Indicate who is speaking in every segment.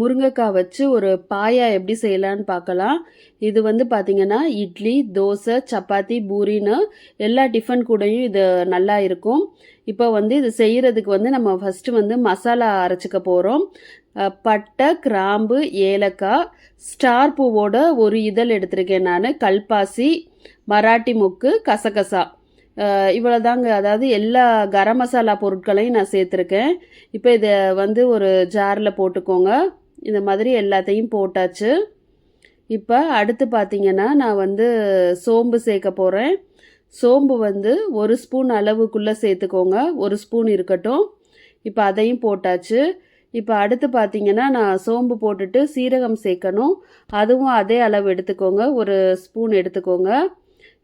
Speaker 1: முருங்கைக்காய் வச்சு ஒரு பாயா எப்படி செய்யலான்னு பார்க்கலாம். இது வந்து பார்த்திங்கன்னா இட்லி தோசை சப்பாத்தி பூரின்னு எல்லா டிஃபன் கூடயும் இது நல்லா இருக்கும். இப்போ வந்து இது செய்கிறதுக்கு வந்து நம்ம ஃபஸ்ட்டு வந்து மசாலா அரைச்சிக்க போகிறோம் பட்டை கிராம்பு ஏலக்காய் ஸ்டார் பூவோட ஒரு இதழ் எடுத்திருக்கேன் நான். கல்பாசி மராட்டி முக்கு கசகசா. இவ்வளோ தாங்க அதாவது எல்லா கரம் மசாலா பொருட்களையும் நான் சேர்த்துருக்கேன். இப்போ இதை வந்து ஒரு ஜாரில் போட்டுக்கோங்க. இந்த மாதிரி எல்லாத்தையும் போட்டாச்சு. இப்போ அடுத்து பார்த்தீங்கன்னா நான் வந்து சோம்பு சேர்க்க போகிறேன் சோம்பு வந்து ஒரு ஸ்பூன் அளவுக்குள்ளே சேர்த்துக்கோங்க. ஒரு ஸ்பூன் இருக்கட்டும். இப்போ அதையும் போட்டாச்சு. இப்போ அடுத்து பார்த்தீங்கன்னா நான் சோம்பு போட்டுட்டு சீரகம் சேர்க்கணும். அதுவும் அதே அளவு எடுத்துக்கோங்க. ஒரு ஸ்பூன் எடுத்துக்கோங்க.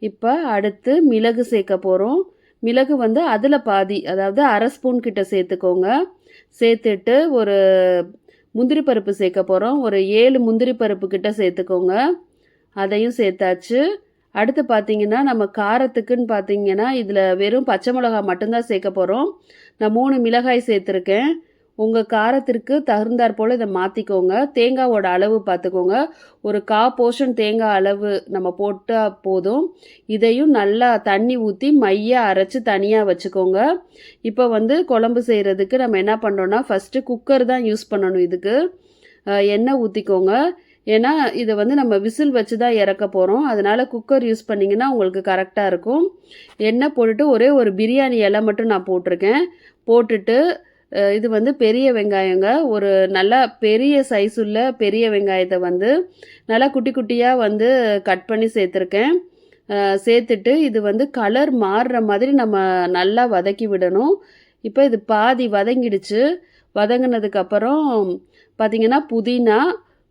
Speaker 1: இப்போ அடுத்து மிளகு சேர்க்க போகிறோம் மிளகு வந்து அதில் பாதி அதாவது அரை ஸ்பூன் கிட்ட சேர்த்துக்கோங்க. சேர்த்துட்டு ஒரு முந்திரி பருப்பு சேர்க்க போகிறோம் ஒரு ஏழு முந்திரி பருப்பு கிட்ட சேர்த்துக்கோங்க. அதையும் சேர்த்தாச்சு. அடுத்து பார்த்தீங்கன்னா நம்ம காரத்துக்குன்னு பார்த்தீங்கன்னா இதில் வெறும் பச்சை மிளகா மட்டும்தான் சேர்க்க போகிறோம் நான் மூணு மிளகாய் சேர்த்துருக்கேன். உங்கள் காரத்திற்கு தகுந்தாற் போல் இதை மாற்றிக்கோங்க தேங்காவோட அளவு பார்த்துக்கோங்க ஒரு கா போர்ஷன் தேங்காய் அளவு நம்ம போட்டால் போதும். இதையும் நல்லா தண்ணி ஊற்றி மையாக அரைச்சி தனியாக வச்சுக்கோங்க. இப்போ வந்து குழம்பு செய்கிறதுக்கு நம்ம என்ன பண்ணுறோன்னா ஃபஸ்ட்டு குக்கர் தான் யூஸ் பண்ணணும் இதுக்கு. எண்ணெய் ஊற்றிக்கோங்க ஏன்னா இதை வந்து நம்ம விசில் வச்சு தான் இறக்க போகிறோம் அதனால் குக்கர் யூஸ் பண்ணிங்கன்னா உங்களுக்கு கரெக்டாக இருக்கும். எண்ணெய் போட்டுட்டு ஒரே ஒரு பிரியாணி இலை மட்டும் நான் போட்டிருக்கேன். போட்டுட்டு இது வந்து பெரிய வெங்காயங்க. ஒரு நல்லா பெரிய சைஸ் உள்ள பெரிய வெங்காயத்தை வந்து நல்லா குட்டி குட்டியாக வந்து கட் பண்ணி சேர்த்துருக்கேன். சேர்த்துட்டு இது வந்து கலர் மாறுற மாதிரி நம்ம நல்லா வதக்கி விடணும். இப்போ இது பாதி வதங்கிடுச்சு. வதங்கினதுக்கப்புறம் பார்த்திங்கன்னா புதினா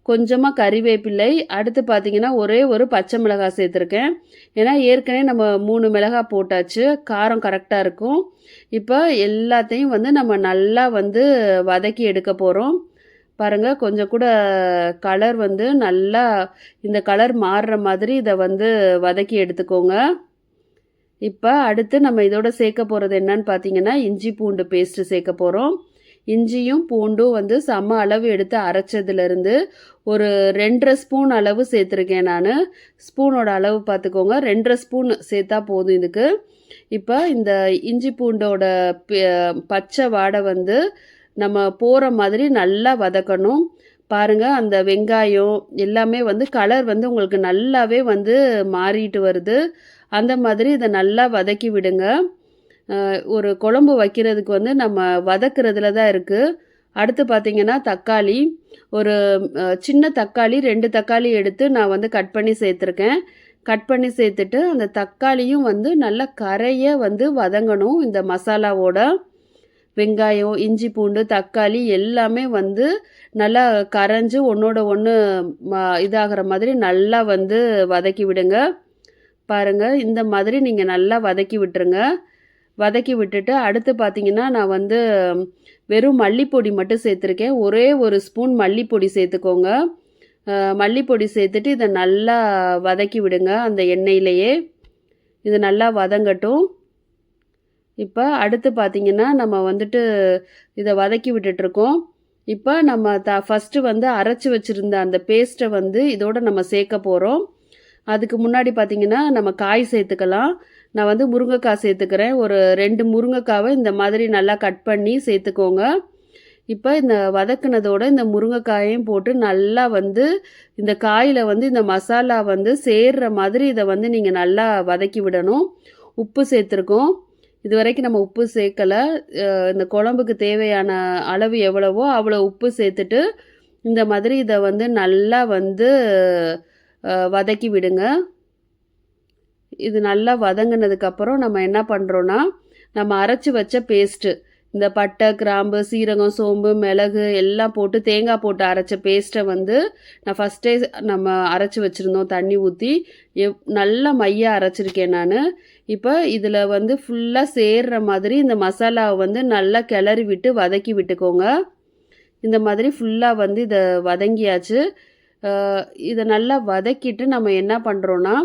Speaker 1: கொஞ்சமாக கறிவேப்பிலை அடுத்து பார்த்தீங்கன்னா ஒரே ஒரு பச்சை மிளகாய் சேர்த்துருக்கேன். ஏன்னா ஏற்கனவே நம்ம மூணு மிளகாய் போட்டாச்சு காரம் கரெக்டாக இருக்கும். இப்போ எல்லாத்தையும் வந்து நம்ம நல்லா வந்து வதக்கி எடுக்க போகிறோம் பாருங்கள் கொஞ்சம் கூட கலர் வந்து நல்லா இந்த கலர் மாறுற மாதிரி இதை வந்து வதக்கி எடுத்துக்கோங்க. இப்போ அடுத்து நம்ம இதோட சேர்க்க போகிறது என்னன்னு பார்த்தீங்கன்னா இஞ்சி பூண்டு பேஸ்ட்டு சேர்க்க போகிறோம் இஞ்சியும் பூண்டும் வந்து சம அளவு எடுத்து அரைச்சதுலேருந்து ஒரு ரெண்டரை ஸ்பூன் அளவு சேர்த்துருக்கேன் நான். ஸ்பூனோட அளவு பார்த்துக்கோங்க. ரெண்டரை ஸ்பூன் சேர்த்தா போதும் இதுக்கு. இப்போ இந்த இஞ்சி பூண்டோட பச்சை வாடை வந்து நம்ம போகிற மாதிரி நல்லா வதக்கணும். பாருங்கள் அந்த வெங்காயம் எல்லாமே வந்து கலர் வந்து உங்களுக்கு நல்லாவே வந்து மாறிட்டு வருது. அந்த மாதிரி இதை நல்லா வதக்கி விடுங்க. ஒரு குழம்பு வைக்கிறதுக்கு வந்து நம்ம வதக்குறதுல தான் இருக்குது அடுத்து பார்த்திங்கன்னா தக்காளி ஒரு சின்ன தக்காளி ரெண்டு தக்காளி எடுத்து நான் வந்து கட் பண்ணி சேர்த்துருக்கேன். கட் பண்ணி சேர்த்துட்டு அந்த தக்காளியும் வந்து நல்லா கரைய வந்து வதங்கணும் இந்த மசாலாவோட. வெங்காயம் இஞ்சி பூண்டு தக்காளி எல்லாமே வந்து நல்லா கரைஞ்சி ஒன்றோட ஒன்று இதாகிற மாதிரி நல்லா வந்து வதக்கி விடுங்க. பாருங்கள் இந்த மாதிரி நீங்கள் நல்லா வதக்கி விட்டுருங்க. வதக்கி விட்டுட்டு அடுத்து பார்த்திங்கன்னா நான் வந்து வெறும் மல்லிப்பொடி மட்டும் சேர்த்துருக்கேன். ஒரே ஒரு ஸ்பூன் மல்லிப்பொடி சேர்த்துக்கோங்க. மல்லிப்பொடி சேர்த்துட்டு இதை நல்லா வதக்கி விடுங்க அந்த எண்ணெயிலையே. இது நல்லா வதங்கட்டும். இப்போ அடுத்து பார்த்திங்கன்னா நம்ம வந்துட்டு இதை வதக்கி விட்டுட்ருக்கோம். இப்போ நம்ம த ஃபஸ்ட்டு வந்து அரைச்சி வச்சுருந்த அந்த பேஸ்ட்டை வந்து இதோடு நம்ம சேர்க்க போகிறோம் அதுக்கு முன்னாடி பார்த்திங்கன்னா நம்ம காய் சேர்த்துக்கலாம். நான் வந்து முருங்கைக்காய் சேர்த்துக்கிறேன். ஒரு ரெண்டு முருங்கைக்காவை இந்த மாதிரி நல்லா கட் பண்ணி சேர்த்துக்கோங்க. இப்போ இந்த வதக்குனதோட இந்த முருங்கைக்காயையும் போட்டு நல்லா வந்து இந்த காயில் வந்து இந்த மசாலா வந்து சேர்ற மாதிரி இதை வந்து நீங்கள் நல்லா வதக்கி விடணும். உப்பு சேர்த்துருக்கோம். இது வரைக்கும் நம்ம உப்பு சேர்க்கலை. இந்த குழம்புக்கு தேவையான அளவு எவ்வளவோ அவ்வளோ உப்பு சேர்த்துட்டு இந்த மாதிரி இதை வந்து நல்லா வந்து வதக்கி விடுங்க. இது நல்லா வதங்கினதுக்கப்புறம் நம்ம என்ன பண்ணுறோன்னா நம்ம அரைச்சி வச்ச பேஸ்ட்டு இந்த பட்டை கிராம்பு சீரகம் சோம்பு மிளகு எல்லாம் போட்டு தேங்காய் போட்டு அரைச்ச பேஸ்ட்டை வந்து நான் ஃபஸ்ட்டே நம்ம அரைச்சி வச்சுருந்தோம் தண்ணி ஊற்றி எவ் நல்லா மையாக அரைச்சிருக்கேன் நான். இப்போ இதில் வந்து ஃபுல்லாக சேர்ற மாதிரி இந்த மசாலாவை வந்து நல்லா கிளறி விட்டு வதக்கி விட்டுக்கோங்க. இந்த மாதிரி ஃபுல்லாக வந்து இதை வதங்கியாச்சு. இதை நல்லா வதக்கிட்டு நம்ம என்ன பண்ணுறோன்னா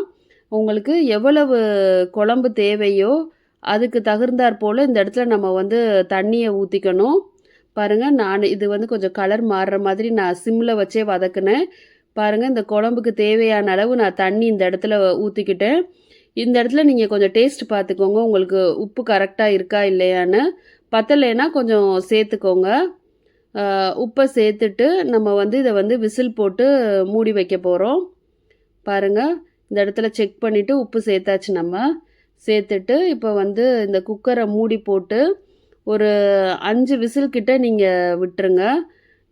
Speaker 1: உங்களுக்கு எவ்வளவு குழம்பு தேவையோ அதுக்கு தகுந்தாற் போல் இந்த இடத்துல நம்ம வந்து தண்ணியை ஊற்றிக்கணும் பாருங்கள் நான் இது வந்து கொஞ்சம் கலர் மாறுற மாதிரி நான் சிம்மில் வச்சே வதக்குனேன். பாருங்கள் இந்த குழம்புக்கு தேவையான அளவு நான் தண்ணி இந்த இடத்துல ஊற்றிக்கிட்டேன் இந்த இடத்துல நீங்கள் கொஞ்சம் டேஸ்ட் பார்த்துக்கோங்க உங்களுக்கு உப்பு கரெக்டாக இருக்கா இல்லையான்னு. பத்தலைன்னா கொஞ்சம் சேர்த்துக்கோங்க. உப்பை சேர்த்துட்டு நம்ம வந்து இதை வந்து விசில் போட்டு மூடி வைக்க போகிறோம் பாருங்கள் இந்த இடத்துல செக் பண்ணிவிட்டு உப்பு சேர்த்தாச்சு நம்ம. சேர்த்துட்டு இப்போ வந்து இந்த குக்கரை மூடி போட்டு ஒரு அஞ்சு விசில் கிட்ட நீங்கள் விட்டுருங்க.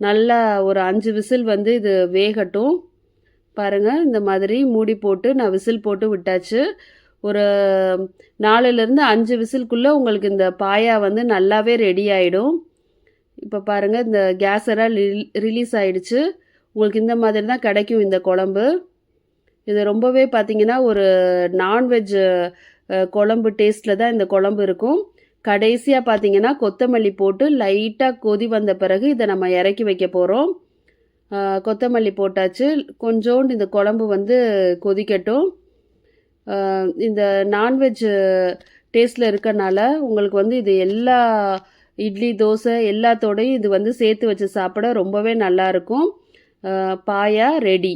Speaker 1: நல்லா ஒரு அஞ்சு விசில் வந்து இது வேகட்டும். பாருங்கள் இந்த மாதிரி மூடி போட்டு நான் விசில் போட்டு விட்டாச்சு. ஒரு நாலுலேருந்து அஞ்சு விசில்குள்ளே உங்களுக்கு இந்த பாயா வந்து நல்லாவே ரெடி ஆகிடும் இப்போ பாருங்கள் இந்த கேஸராக ரிலீஸ் ஆகிடுச்சு உங்களுக்கு இந்த மாதிரி தான் கிடைக்கும் இந்த குழம்பு. இது ரொம்பவே பார்த்திங்கன்னா ஒரு நான்வெஜ் குழம்பு டேஸ்ட்டில் தான் இந்த குழம்பு இருக்கும். கடைசியாக பார்த்தீங்கன்னா கொத்தமல்லி போட்டு லைட்டாக கொதி வந்த பிறகு இதை நம்ம இறக்கி வைக்க போகிறோம் கொத்தமல்லி போட்டாச்சு. கொஞ்சோண்டு இந்த குழம்பு வந்து கொதிக்கட்டும். இந்த நான்வெஜ் டேஸ்ட்டில் இருக்கறனால உங்களுக்கு வந்து இது எல்லா இட்லி தோசை எல்லாத்தோடையும் இது வந்து சேர்த்து வச்சு சாப்பிட ரொம்பவே நல்லாயிருக்கும் பாயா ரெடி